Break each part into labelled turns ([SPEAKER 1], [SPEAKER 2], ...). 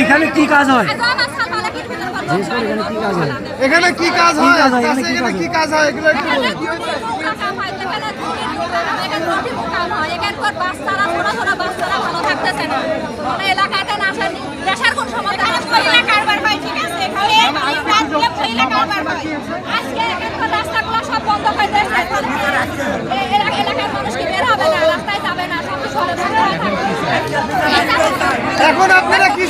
[SPEAKER 1] এইখানে কি কাজ হয়? এখানে কি কাজ হয়?
[SPEAKER 2] কি কাজ হয়?
[SPEAKER 3] এলাকাতে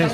[SPEAKER 3] শেষ